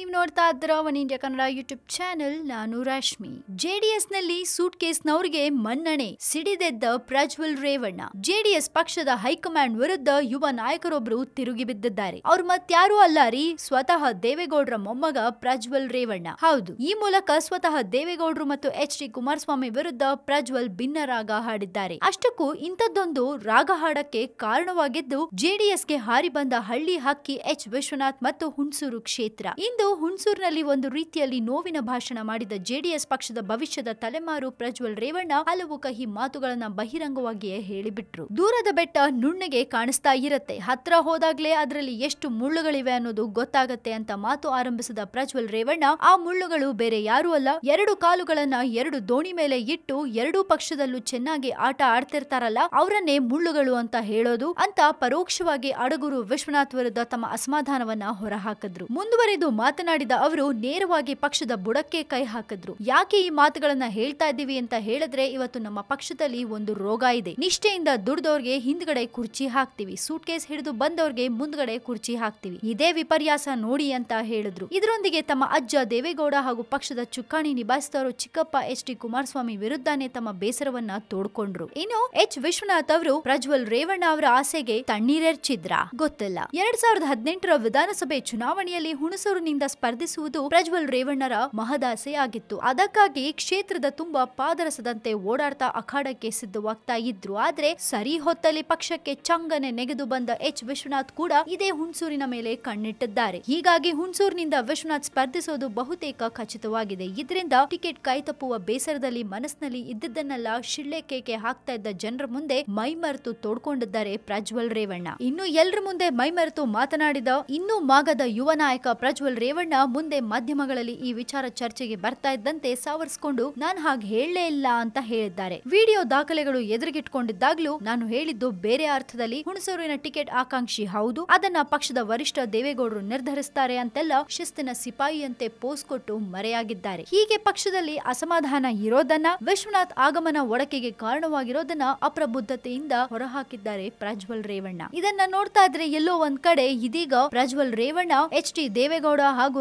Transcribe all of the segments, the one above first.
ನೀವು ನೋಡ್ತಾ ಇದ್ದೀರಾ one India Kannada YouTube channel, ನಾನು ರಾಶ್ಮಿ. ಜೆಡಿಎಸ್ನಲ್ಲಿ ಸೂಟ್ ಕೇಸ್ನವರಿಗೆ ಮನ್ನಣೆ, ಸಿಡಿದೆದ್ದ ಪ್ರಜ್ವಲ್ ರೇವಣ್ಣ. ಜೆಡಿಎಸ್ ಪಕ್ಷದ ಹೈಕಮಾಂಡ್ ವಿರುದ್ಧ ಯುವ ನಾಯಕರೊಬ್ಬರು ತಿರುಗಿ ಬಿದ್ದಿದ್ದಾರೆ. ಅವ್ರು ಮತ್ಯಾರೂ ಅಲ್ಲ ರೀ, ಸ್ವತಃ ದೇವೇಗೌಡರ ಮೊಮ್ಮಗ ಪ್ರಜ್ವಲ್ ರೇವಣ್ಣ. ಹೌದು, ಈ ಮೂಲಕ ಸ್ವತಃ ದೇವೇಗೌಡರು ಮತ್ತು ಎಚ್ ಡಿ ಕುಮಾರಸ್ವಾಮಿ ವಿರುದ್ಧ ಪ್ರಜ್ವಲ್ ಭಿನ್ನ ರಾಗ ಹಾಡಿದ್ದಾರೆ. ಅಷ್ಟಕ್ಕೂ ಇಂಥದ್ದೊಂದು ರಾಗ ಹಾಡಕ್ಕೆ ಕಾರಣವಾಗಿದ್ದು, ಜೆಡಿಎಸ್ಗೆ ಹಾರಿ ಬಂದ ಹಳ್ಳಿ ಹಕ್ಕಿ ಎಚ್ ವಿಶ್ವನಾಥ್ ಮತ್ತು ಹುಣಸೂರು ಕ್ಷೇತ್ರ. ಇಂದು ಹುಣಸೂರಿನಲ್ಲಿ ಒಂದು ರೀತಿಯಲ್ಲಿ ನೋವಿನ ಭಾಷಣ ಮಾಡಿದ ಜೆಡಿಎಸ್ ಪಕ್ಷದ ಭವಿಷ್ಯದ ತಲೆಮಾರು ಪ್ರಜ್ವಲ್ ರೇವಣ್ಣ ಹಲವು ಕಹಿ ಮಾತುಗಳನ್ನ ಬಹಿರಂಗವಾಗಿಯೇ ಹೇಳಿಬಿಟ್ರು. ದೂರದ ಬೆಟ್ಟ ನುಣ್ಣಗೆ ಕಾಣಿಸ್ತಾ ಇರತ್ತೆ. ಹತ್ರ ಹೋದಾಗ್ಲೇ ಅದರಲ್ಲಿ ಎಷ್ಟು ಮುಳ್ಳುಗಳಿವೆ ಅನ್ನೋದು ಗೊತ್ತಾಗತ್ತೆ ಅಂತ ಮಾತು ಆರಂಭಿಸಿದ ಪ್ರಜ್ವಲ್ ರೇವಣ್ಣ, ಆ ಮುಳ್ಳುಗಳು ಬೇರೆ ಯಾರೂ ಅಲ್ಲ. ಎರಡು ಕಾಲುಗಳನ್ನ ಎರಡು ದೋಣಿ ಮೇಲೆ ಇಟ್ಟು ಎರಡೂ ಪಕ್ಷದಲ್ಲೂ ಚೆನ್ನಾಗಿ ಆಟ ಆಡ್ತಿರ್ತಾರಲ್ಲ, ಅವರನ್ನೇ ಮುಳ್ಳುಗಳು ಅಂತ ಹೇಳೋದು ಅಂತ ಪರೋಕ್ಷವಾಗಿ ಅಡಗುರು ವಿಶ್ವನಾಥ್ ವಿರುದ್ಧ ತಮ್ಮ ಅಸಮಾಧಾನವನ್ನ ಹೊರಹಾಕಿದ್ರು. ಮುಂದುವರೆದು ಮಾತನಾಡಿದ ಅವರು, ನೇರವಾಗಿ ಪಕ್ಷದ ಬುಡಕ್ಕೆ ಕೈ ಹಾಕಿದ್ರು. ಯಾಕೆ ಈ ಮಾತುಗಳನ್ನ ಹೇಳ್ತಾ ಇದ್ದೀವಿ ಅಂತ ಹೇಳಿದ್ರೆ ಇವತ್ತು ನಮ್ಮ ಪಕ್ಷದಲ್ಲಿ ಒಂದು ರೋಗ ಇದೆ. ನಿಷ್ಠೆಯಿಂದ ದುಡ್ದವ್ರಿಗೆ ಹಿಂದ್ಗಡೆ ಕುರ್ಚಿ ಹಾಕ್ತಿವಿ. ಸೂಟ್ ಕೇಸ್ ಹಿಡಿದು ಬಂದವ್ರಿಗೆ ಮುಂದ್ಗಡೆ ಕುರ್ಚಿ ಹಾಕ್ತಿವಿ. ಇದೇ ವಿಪರ್ಯಾಸ ನೋಡಿ ಅಂತ ಹೇಳಿದ್ರು. ಇದರೊಂದಿಗೆ ತಮ್ಮ ಅಜ್ಜ ದೇವೇಗೌಡ ಹಾಗೂ ಪಕ್ಷದ ಚುಕ್ಕಾಣಿ ನಿಭಾಯಿಸಿದವರು ಚಿಕ್ಕಪ್ಪ ಎಚ್ ಡಿ ಕುಮಾರಸ್ವಾಮಿ ವಿರುದ್ಧನೇ ತಮ್ಮ ಬೇಸರವನ್ನ ತೋಡ್ಕೊಂಡ್ರು. ಇನ್ನು ಎಚ್ ವಿಶ್ವನಾಥ್ ಅವರು ಪ್ರಜ್ವಲ್ ರೇವಣ್ಣ ಅವರ ಆಸೆಗೆ ತಣ್ಣೀರೆರ್ಚಿದ್ರ? ಗೊತ್ತಿಲ್ಲ. ಎರಡ್ ಸಾವಿರದ ಹದಿನೆಂಟರ ವಿಧಾನಸಭೆ ಚುನಾವಣೆಯಲ್ಲಿ ಹುಣಸೂರಿನಿಂದ ಸ್ಪರ್ಧಿಸುವುದು ಪ್ರಜ್ವಲ್ ರೇವಣ್ಣರ ಮಹದಾಸೆಯಾಗಿತ್ತು ಅದಕ್ಕಾಗಿ ಕ್ಷೇತ್ರದ ತುಂಬಾ ಪಾದರಸದಂತೆ ಓಡಾಡ್ತಾ ಅಖಾಡಕ್ಕೆ ಸಿದ್ಧವಾಗ್ತಾ ಇದ್ರು. ಆದ್ರೆ ಸರಿ ಹೊತ್ತಲ್ಲಿ ಪಕ್ಷಕ್ಕೆ ಚಂಗನೆ ನೆಗೆದು ಬಂದ ಎಚ್. ವಿಶ್ವನಾಥ್ ಕೂಡ ಇದೇ ಹುಣಸೂರಿನ ಮೇಲೆ ಕಣ್ಣಿಟ್ಟಿದ್ದಾರೆ. ಹೀಗಾಗಿ ಹುಣಸೂರಿನಿಂದ ವಿಶ್ವನಾಥ್ ಸ್ಪರ್ಧಿಸೋದು ಬಹುತೇಕ ಖಚಿತವಾಗಿದೆ. ಇದರಿಂದ ಟಿಕೆಟ್ ಕೈತಪ್ಪುವ ಬೇಸರದಲ್ಲಿ ಮನಸ್ಸಿನಲ್ಲಿ ಇದ್ದದ್ದನ್ನೆಲ್ಲ ಶಿಳ್ಳೆ ಕೇಕೆ ಹಾಕ್ತಾ ಇದ್ದ ಜನರ ಮುಂದೆ ಮೈಮರೆತು ತೋಡ್ಕೊಂಡಿದ್ದಾರೆ ಪ್ರಜ್ವಲ್ ರೇವಣ್ಣ. ಇನ್ನು ಎಲ್ಲರ ಮುಂದೆ ಮೈಮರೆತು ಮಾತನಾಡಿದ ಇನ್ನೂ ಮಾಗದ ಯುವ ನಾಯಕ ಪ್ರಜ್ವಲ್ ರೇವಣ್ಣ ಮುಂದೆ ಮಾಧ್ಯಮಗಳಲ್ಲಿ ಈ ವಿಚಾರ ಚರ್ಚೆಗೆ ಬರ್ತಾ ಇದ್ದಂತೆ ಸಾವರಿಸಿಕೊಂಡು ನಾನು ಹಾಗೆ ಹೇಳಲೇ ಇಲ್ಲ ಅಂತ ಹೇಳಿದ್ದಾರೆ. ವಿಡಿಯೋ ದಾಖಲೆಗಳು ಎದುರಿಗಿಟ್ಕೊಂಡಿದ್ದಾಗ್ಲೂ ನಾನು ಹೇಳಿದ್ದು ಬೇರೆ ಅರ್ಥದಲ್ಲಿ ಹುಣಸೂರಿನ ಟಿಕೆಟ್ ಆಕಾಂಕ್ಷಿ ಹೌದು, ಅದನ್ನ ಪಕ್ಷದ ವರಿಷ್ಠ ದೇವೇಗೌಡರು ನಿರ್ಧರಿಸ್ತಾರೆ ಅಂತೆಲ್ಲ ಶಿಸ್ತಿನ ಸಿಪಾಯಿಯಂತೆ ಪೋಸ್ ಕೊಟ್ಟು ಮರೆಯಾಗಿದ್ದಾರೆ. ಹೀಗೆ ಪಕ್ಷದಲ್ಲಿ ಅಸಮಾಧಾನ ಇರೋದನ್ನ, ವಿಶ್ವನಾಥ್ ಆಗಮನ ಒಡಕೆಗೆ ಕಾರಣವಾಗಿರೋದನ್ನ ಅಪ್ರಬುದ್ಧತೆಯಿಂದ ಹೊರಹಾಕಿದ್ದಾರೆ ಪ್ರಜ್ವಲ್ ರೇವಣ್ಣ. ಇದನ್ನ ನೋಡ್ತಾ ಇದ್ರೆ ಎಲ್ಲೋ ಒಂದ್ ಕಡೆ ಇದೀಗ Prajwal Revanna, H T Devegowda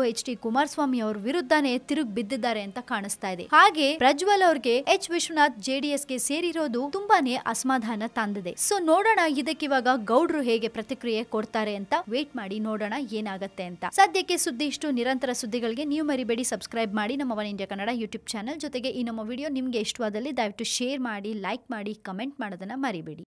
H D Kumaraswamy ಅವ್ರ ವಿರುದ್ಧನೇ ತಿರುಗಿ ಬಿದ್ದಿದ್ದಾರೆ ಅಂತ ಕಾಣಿಸ್ತಾ ಇದೆ. ಹಾಗೆ ಪ್ರಜ್ವಲ್ ಅವ್ರಿಗೆ ಎಚ್ ವಿಶ್ವನಾಥ್ ಜೆಡಿಎಸ್ಗೆ ಸೇರಿರೋದು ತುಂಬಾನೇ ಅಸಮಾಧಾನ ತಂದಿದೆ. ಸೊ ನೋಡೋಣ ಇದಕ್ಕಿವಾಗ ಗೌಡ್ರು ಹೇಗೆ ಪ್ರತಿಕ್ರಿಯೆ ಕೊಡ್ತಾರೆ ಅಂತ ವೇಟ್ ಮಾಡಿ ನೋಡೋಣ ಏನಾಗತ್ತೆ ಅಂತ. ಸದ್ಯಕ್ಕೆ ಸುದ್ದಿ ಇಷ್ಟು. ನಿರಂತರ ಸುದ್ದಿಗಳಿಗೆ ನೀವು ಮರಿಬೇಡಿ. ಸಬ್ಸ್ಕ್ರೈಬ್ ಮಾಡಿ ನಮ್ಮ one India Kannada YouTube channel ಜೊತೆಗೆ ಈ ನಮ್ಮ ವಿಡಿಯೋ ನಿಮ್ಗೆ ಇಷ್ಟವಾದಲ್ಲಿ ದಯವಿಟ್ಟು ಶೇರ್ ಮಾಡಿ ಲೈಕ್ ಮಾಡಿ ಕಮೆಂಟ್ ಮಾಡೋದನ್ನ ಮರಿಬೇಡಿ.